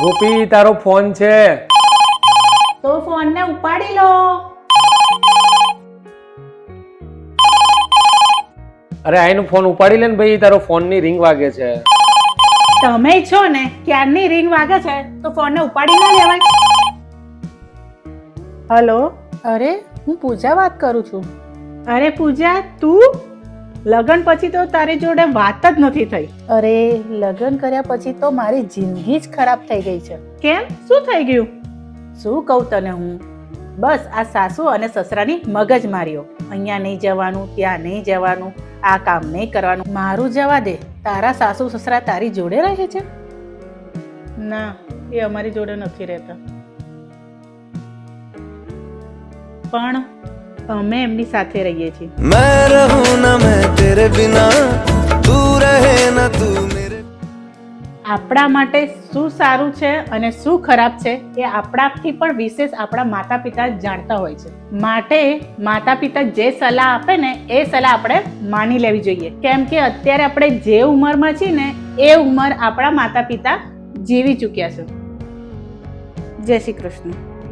ગોપી તારો ફોન છે. તો ફોનને ઉપાડી લો. અરે આઈનો ફોન ઉપાડી લે ને ભાઈ તારો ફોનની રિંગ વાગે છે. તમે છો ને ક્યારની રિંગ વાગે છે તો ફોનને ઉપાડી ના લેવાય. હલો? અરે હું પૂજા વાત કરું છું. અરે પૂજા તું? લગન પછી તો તારી જોડે વાત જ નથી થઈ. અરે લગ્ન કર્યા પછી તો મારી જિંદગી જ ખરાબ થઈ ગઈ છે. કેમ? શું થઈ ગયું? શું કહું તને હું? બસ આ સાસુ અને સસરાની મગજ માર્યો. અહીંયા નહીં જવાનું ત્યાં નહીં જવાનું આ કામ નહીં કરવાનું. મારું જવા દે. તારા સાસુ સસરા તારી જોડે રહે છે? ના એ અમારી જોડે નથી રહેતા. પણ અમે એમની સાથે રહીએ છીએ. આપણા માટે શું સારું છે અને શું ખરાબ છે એ આપણાથી પણ વિશેષ આપણા માતા પિતા જાણતા હોય છે. માટે માતા પિતા જે સલાહ આપે ને એ સલાહ આપણે માની લેવી જોઈએ. કેમ કે અત્યારે આપણે જે ઉંમરમાં છીએ ને એ ઉંમર આપણા માતા પિતા જીવી ચૂક્યા છે. જય શ્રી કૃષ્ણ.